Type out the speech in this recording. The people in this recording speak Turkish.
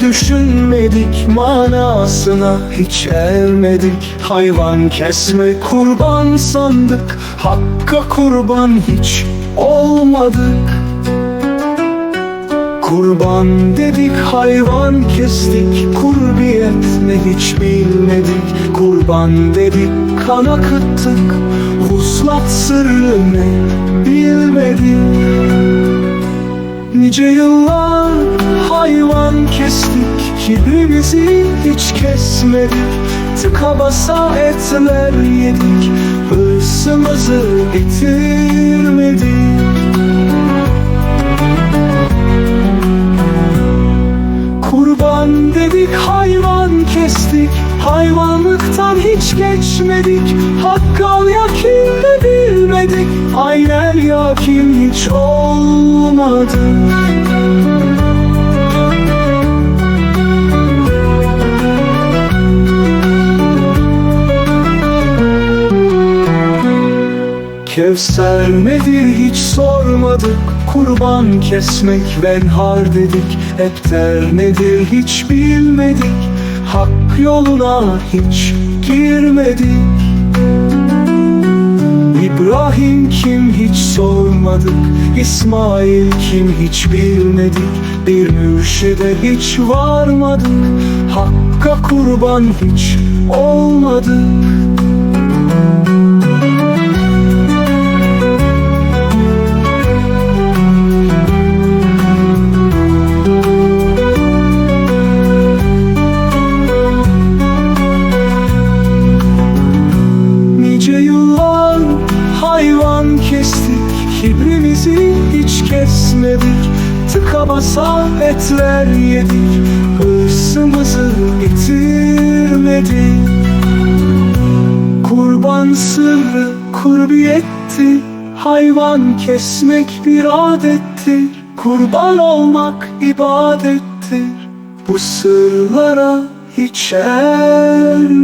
düşünmedik manasına hiç ermedik. Hayvan kesme kurban sandık Hakka kurban hiç olmadık. Kurban dedik hayvan kestik Kurbiyet ne hiç bilmedik. Kurban dedik kan akıttık Vuslat sırrı ne bilmedik. Nice yıllar hayvan kestik Kibrimizi hiç kesmedik Tıka basa etler yedik Hırsımızı bitirmedik Kurban dedik hayvan kestik Hayvanlıktan hiç geçmedik. Hakkal yakin de bilmedik Aynen yakin hiç olmadı Kevser nedir hiç sormadık. Kurban kesmek venhar dedik. Epter nedir hiç bilmedik. Hak yoluna hiç girmedik. İbrahim kim hiç sormadık. İsmail kim hiç bilmedik. Bir mürşide hiç varmadık. Hakka kurban hiç olmadık kestik Kibrimizi hiç kesmedik. Tıka basa etler yedik Hırsımızı bitirmedik. Kurban sırrı kurbiyetti Hayvan kesmek bir adettir. Kurban olmak ibadettir Bu sırlara hiç ermedik